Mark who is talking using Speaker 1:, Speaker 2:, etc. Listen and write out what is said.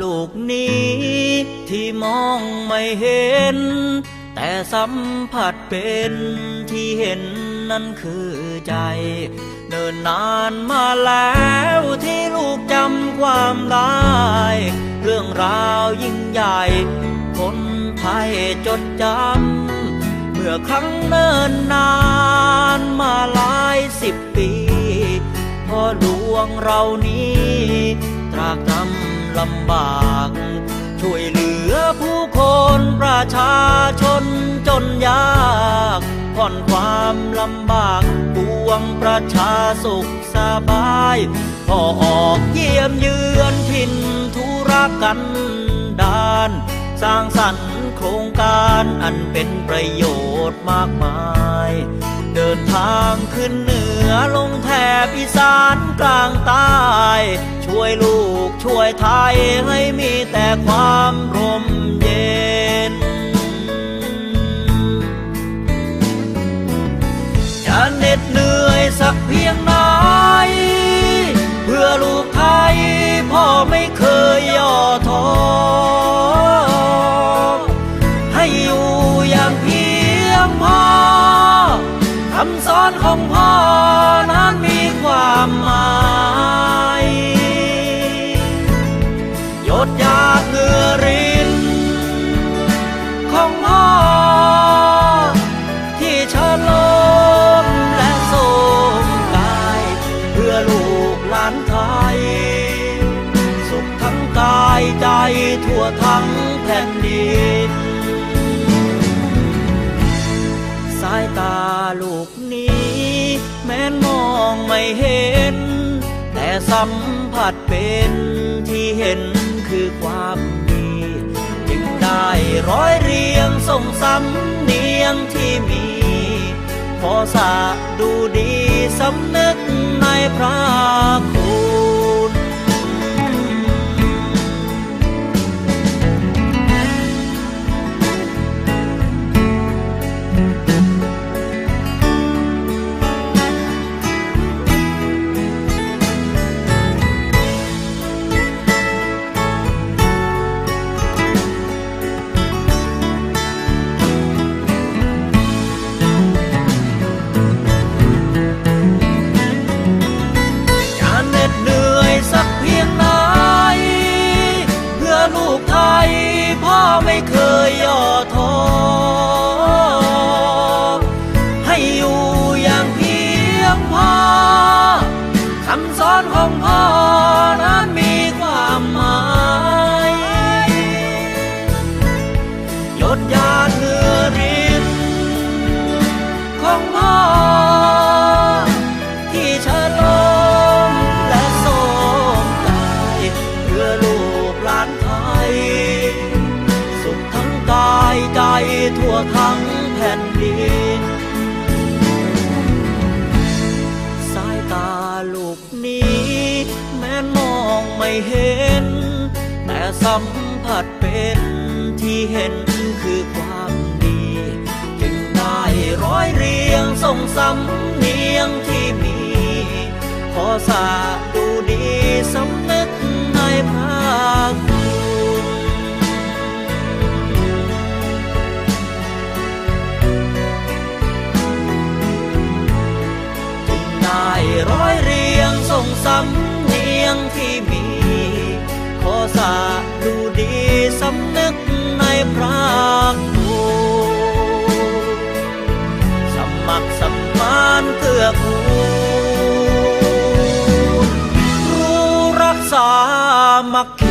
Speaker 1: ลูกนี้ที่มองไม่เห็น แต่สัมผัสเป็นที่เห็นนั่นคือใจ เนินนานมาแล้วที่ลูกจำความได้ เรื่องราวยิ่งใหญ่ คนไทยจดจำ เมื่อครั้งเนินนานมาหลายสิบปีพอหลวงเรานี้ ลำบาก ช่วยเหลือผู้คนประชาชนจนยากผ่อนความลำบากปวงประชาสุขสบายพอออกเยี่ยมเยือนถิ่นธุรกันดารสร้างสรรค์โครงการอันเป็นประโยชน์มากมาย เดินทางขึ้นเหนือลงแถบอีสานกลางใต้ช่วยลู ช่วยไทยให้มีแต่ความร่มเย็น จะเหน็ดเหนื่อยสักเพียงไหน เพื่อลูกไทยพ่อไม่เคยย่อท้อให้อยู่อย่างเพียงพอคำสอนของพ่อ ทั่วทั้งแผ่นดิน สายตาลูกนี้ แม้นมองไม่เห็น แต่สัมผัสเป็นที่เห็นคือความดีจึงได้ร้อยเรียงส่งสำเนียงที่มีขอสาดูดีสำนึก ทั่วทั้งแผ่นดิน สายตาลูกนี้ แม้นมองไม่เห็น แต่สัมผัสเป็นที่เห็นคือความดีจึงได้ร้อยเรียงส่งสำเนียงที่มี ขอสาดูดีสำนึกในพระ สำเนียงที่มี ขอสาดูดีสำนึกในพระคุณสมัครสมานเกื้อกูลรู้รักษามัก